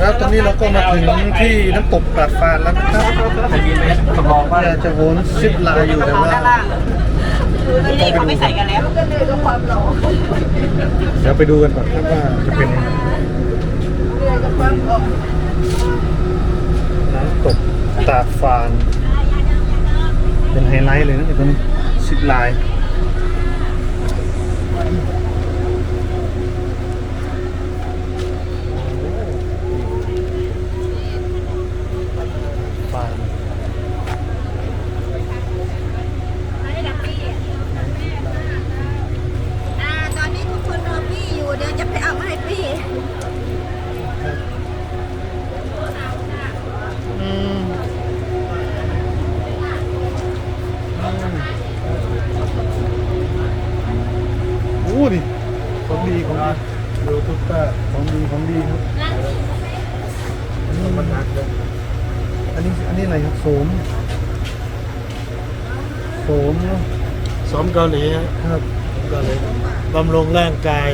ครับตอนนี้เราก็มาถึงที่น้ำตกตาดฟานแล้วนะครับจะมีไหมกระบอกว่าอยากจะโหนซิปไลน์อยู่แต่ว่าคือตอนนี้เขาไม่ใส่กันแล้วเดี๋ยวไปดูกันก่อนครับว่าจะเป็นยังไงน้ำตกตาดฟาน เป็นไฮไลท์เลยนะไอ้ตัวนี้ซิปไลน์ฟ ของดีของดีดูทุกตาของดีของดีครับอันนี้มันนักเลยอันนี้อันนี้อะไรครับโสมโสมเนอะซ้อมเกาหลีครับเกาหลีบำรุงร่างกาย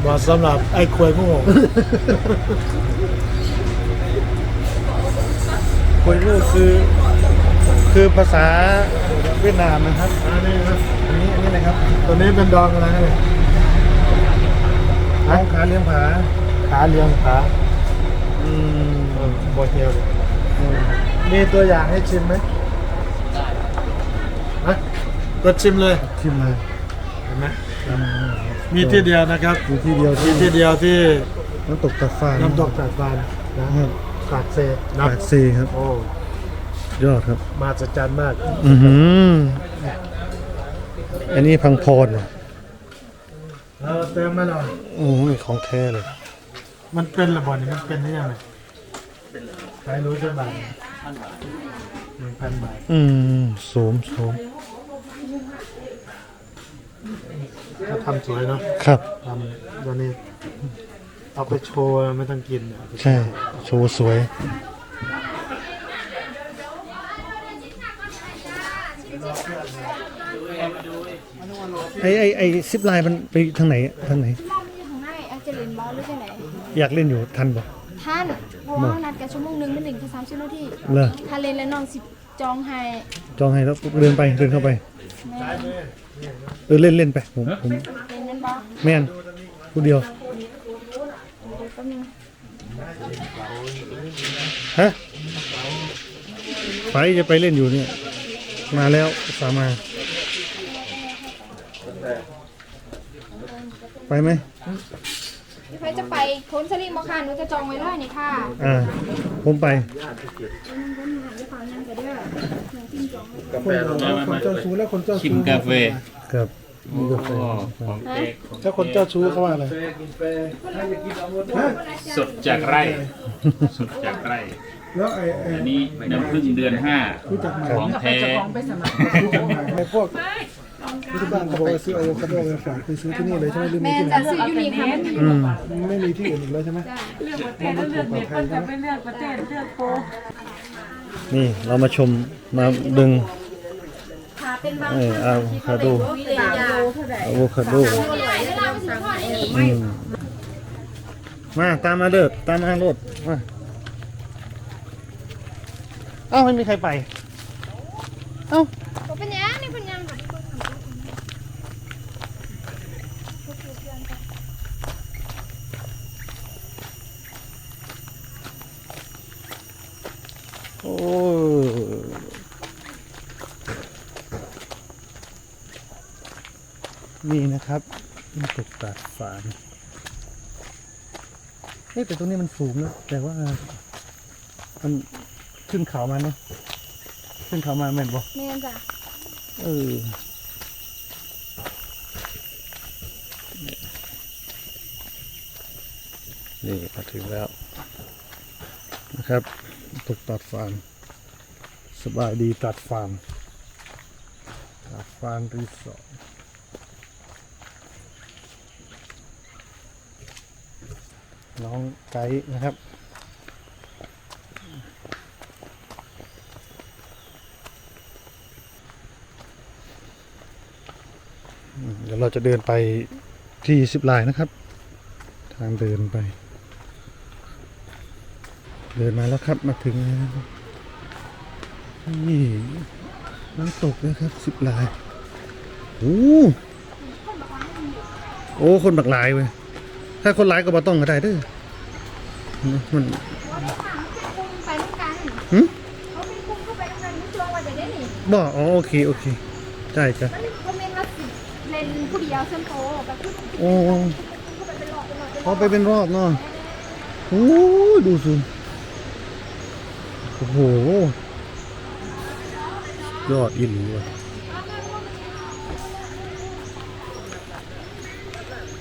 เหมาะสำหรับไอ้ควยพวกผมคุยรูคือคือภาษาเวียดนามนะครับอันนี้ครับอันนี้อันนี้อะไรครับ ตัวนี้เป็นดองอะไรครับ น้องขาเลี้ยงผาขาเลียงขาอืมโบเฮียวเลยอืมมีตัวอย่างให้ชิมไหมฮะกดชิมเลยชิมเลยเห็นไหมอืมมีที่เดียวนะครับมีที่เดียวมีที่ที่เดียวที่น้ำตกตาฟ้าน้ำตกตัดฟานนะครับปากเซปากน้ำซีครับโอ้ยอดครับมาสจันมาก อือหืออันนี้พังพร เหรอเออเติมมาหน่อยโอ้ยของแท้เลย มันเป็นระบอนี่มันเป็นได้ยังไงใครรู้จะบาทหนึ่งพันบาทอืมโสมโสมเขาทำสวยเนาะครับ ทำตัวนี้เอาไปโชว์ไม่ต้องกินเนี่ย ใช่ โชว์สวย ไอไอไอซิปไลน์มันไปทางไหนอะทางไหนของนายอาจจะเล่นบอลหรือจะไหนอยากเล่นอยู่ทันบ่ ท่านเพราะว่านัดกันชั่วโมงหนึงไม่ถึงแค่สามสิบนาทีเลอถ้าเล่นแล้วน้องสิจองให้จองให้แล้วเดินไปเดินเข้าไปแม่เออเล่นเล่นไปผมผมเล่นนั้นบอลแม่นผู้เดียวเดี๋ยวแป๊บนึงฮะไปจะไปเล่นอยู่เนี่ยมาแล้วสามา ไปไหมพี่ไฟจะไปพ้นสลิงบอค่ะหนูจะจองไว้เลยนี่ค่ะอ่าผมไปคนเจ้าชู้แล้วคนเจ้าชิมชู้กาแฟครับมีกาแฟของเด็กถ้าคนเจ้าชู้เขาว่าอะไรสดจากไร่ สดจากไร่แล้วไอ้ไอ้อันนี้น้ำพึ่งเดือนห้าของแท้ไอ้พวก ที่บ้านเขาบอกว่าซื้ออะโวคาโดไปฝากไปซื้อที่นี่เลยใช่ไหมหรือมีแม่ที่ไหนจะซื้อยูนิค่ะอืมไม่มีที่อื่นอีกแล้วใช่ไหมนี่เรามาชมมาดึงเอออะโวคาโดอะโวคาโดอืมมาตามมาเด้อตามมาโลดมาเอ้าไม่มีใครไป เอ้า ก็เป็นยังนี่เป็นยังกับ โอ้ นี่นะครับมันตกตาดฝานเอ๊ะแต่ตรงนี้มันสูงนะแต่ว่ามันขึ้นเขามาเนาะขึ้นเขามาแม่นบ่แม่จ้ะเออนี่มาถึงแล้วนะครับตกตัดฟานสบายดีตัดฟานตัดฟานรีสอร์ท น้องไกด์นะครับ เดี๋ยวเราจะเดินไปที่สิบลน์นะครับ ทางเดินไป เดินมาแล้วครับมาถึงนี่น้ำตกนะครับสิบลายโอ้โอ้ คนบักหลายเว้ยถ้าคนหลายก็บ่ต้องก็ได้เด้อ มันคุมไปด้วยกันหึเขาเป็นคุมเข้าไปด้วยกันไม่ชัวร์ว่าจะได้หนิบ่อ๋อโอเคโอเคใช่จ้ะมันก็เป็นว่าสิเลนผู้เดียวเส้นโตแบบที่โอ้เข้าไปเป็นหลอกเป็นหลอกเป็นหลพออกไปเป็นรอบเนาะโอ้ยดูสิโอ้โหยอดอินเลย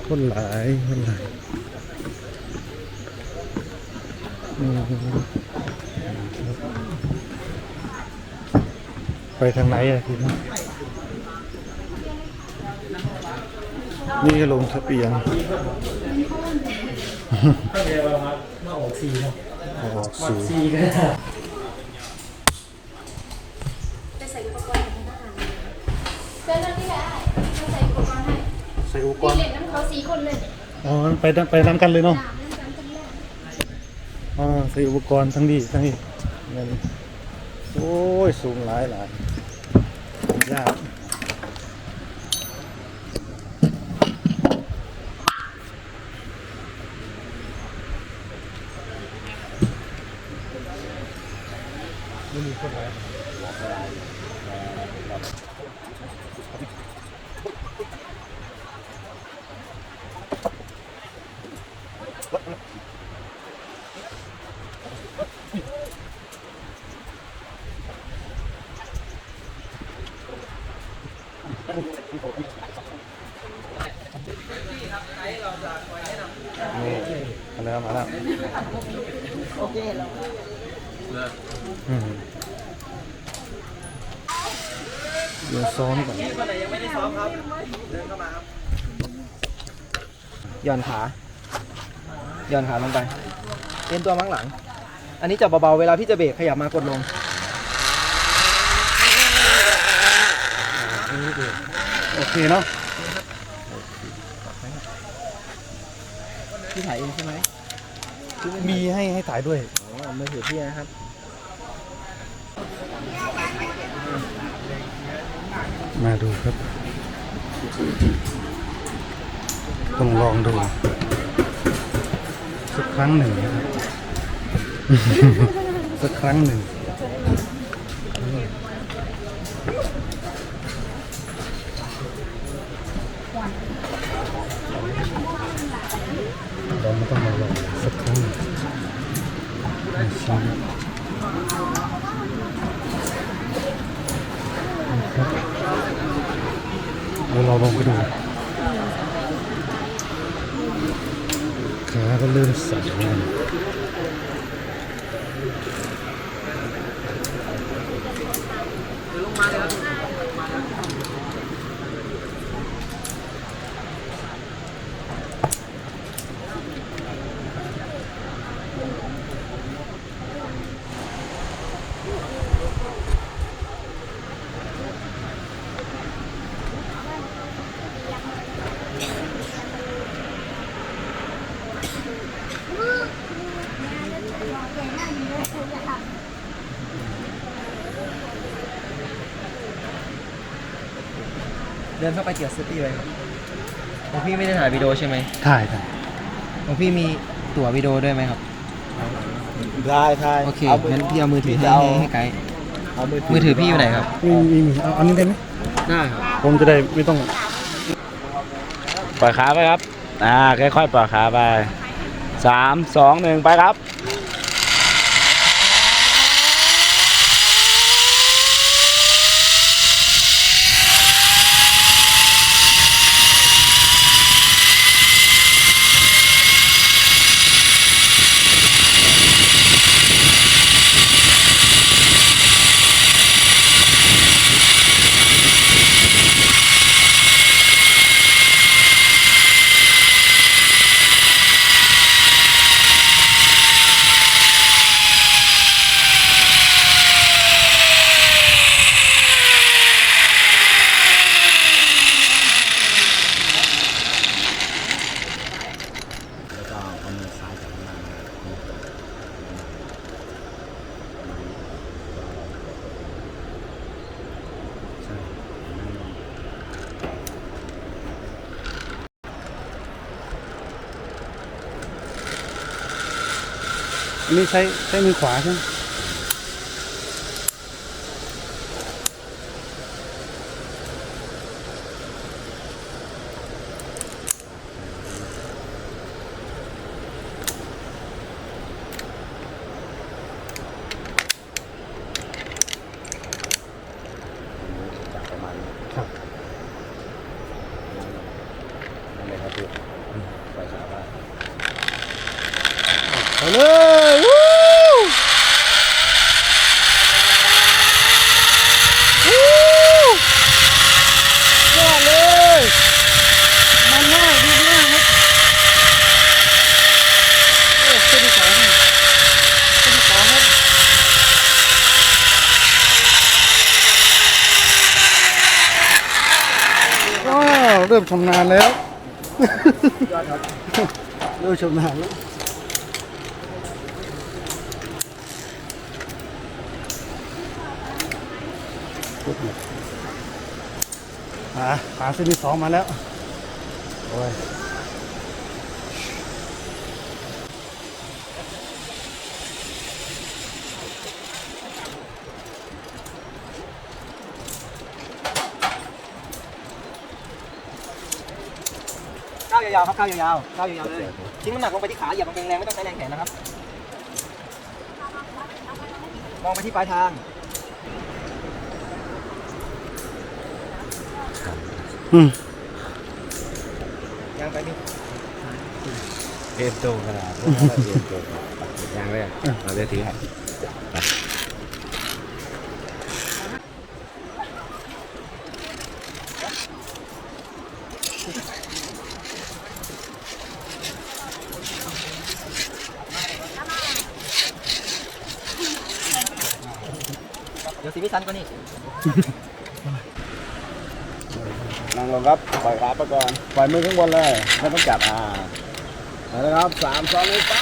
คนหลายคนหลายอืมครับ ไปทางไหนอะทีนี้นี่ก็ลงทะเบียนมาออกสีเนาะออกสู่สีก็ได้เส้นนั้นที่ได้เขาใส่อุปกรณ์ให้ใส่อุปกพี่รณ์เล่นน้ำเขาสี่คนเลยอ๋อไปตามไปตามกันเลยเนาะ สามน้ำสามกันแรก อ๋อใส่อุปกรณ์ทั้งดีทั้งนี้เงินโอ้ย สูงหลายหลายยากนี่มาแล้วมาแล้วโอเคอืม เดี๋ยวซ้อมก่อนย่อนขาย่อนขาลงไปเอ็นตัวมั้งหลัง อันนี้จับเบาๆ เวลาพี่จะเบรกขยับมากดลงโอเคเนาะพี่ถ่ายเองใช่ไหมมีให้ให้ถ่ายด้วยอ๋อมือถือพี่นะครับ มาดูครับ ต้องลองดูสักครั้งหนึ่งนะครับ สักครั้งหนึ่งเราไม่ต้องมาลองสักครั้งหนึ่งในชีวิตนะครับเดี๋ ยวเราลองไปดูขาก็เริ่มสั่นแล้ว เดินเข้าไปเกี่ยวซิตี้เลยครับของพี่ไม่ได้ถ่ายวิดีโอใช่ไหมถ่ายถ่ายของพี่มีตั๋ววิดีโอด้วยไหมครับ ได้ได้โอเคงั้นพี่เอามือถือให้เอาให้ให้ไกด์เอามือมือถือพี่อยู่ไหนครับ มีมีมีเอาอันนี้ได้ไหมได้ครับผมจะได้ไม่ต้อง ปล่อยขาไปครับ อ่า ค่อยๆปล่อยขาไปสามสองหนึ่งไปครับ อันนี้ใช้ใช้มือขวาใช่ไหม ครับนั่นเลยครับพี่ปล่อยขาไป ไปเลยวู้วู้ยอดเลยมันง่ายดีมากครับโอ้ตัวที่สองตัวที่สองครับว้าวเริ่ มชำนาญแล้วเริ่มชำนาญแล้วหาหาเส้นที่สองมาแล้ว โอ้ย ยาวๆครับก้าวยาวๆก้าวยาวๆเลยทิ้งน้ำหนักลงไปที่ขาอย่าลงไปแรงไม่ต้องใช้แรงแขนนะครับ มองไปที่ปลายทางอืมยังไปดิเอ็นโตขนาดนั้นเอ็นโตยังเลยเราจะถือให้เดี๋ยวสีมิสันก็นี่ นั่งลงครับ ปล่อยขาไปก่อน ปล่อยมือข้างบนเลย ไม่ต้องจับ อ่าเอาละครับสามสองหนึ่งไป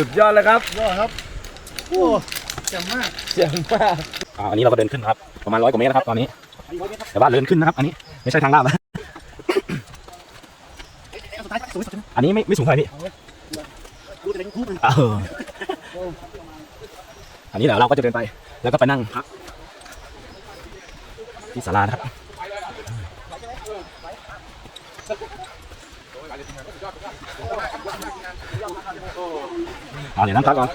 สุดยอดเลยครับยอดครับโอ้เจ๋งมากเจ๋งมากอ่าอันนี้เราก็เดินขึ้นครับ ประมาณร้อยกว่าเมตรนะครับตอนนี้ แต่ว่าเดินขึ้นนะครับ อันนี้ไม่ใช่ทางลาดนะอันนี้ไม่ไม่สูงเท่าไหร่พี่เอออันนี้เดี๋ยวเราก็จะเดินไปแล้วก็ไปนั่งพักที่ศาลานะครับ เอาเดี๋ยวนั่งพักก่อน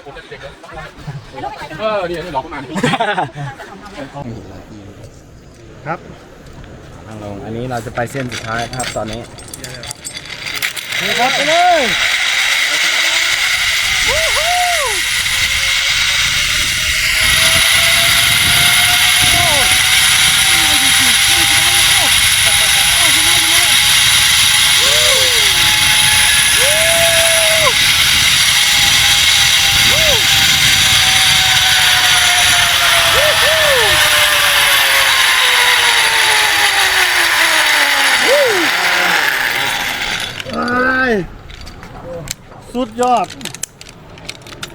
ครับนั่งลงอันนี้เราจะไปเส้นสุดท้ายครับตอนนี้นี่ครับไปเลย สุดยอด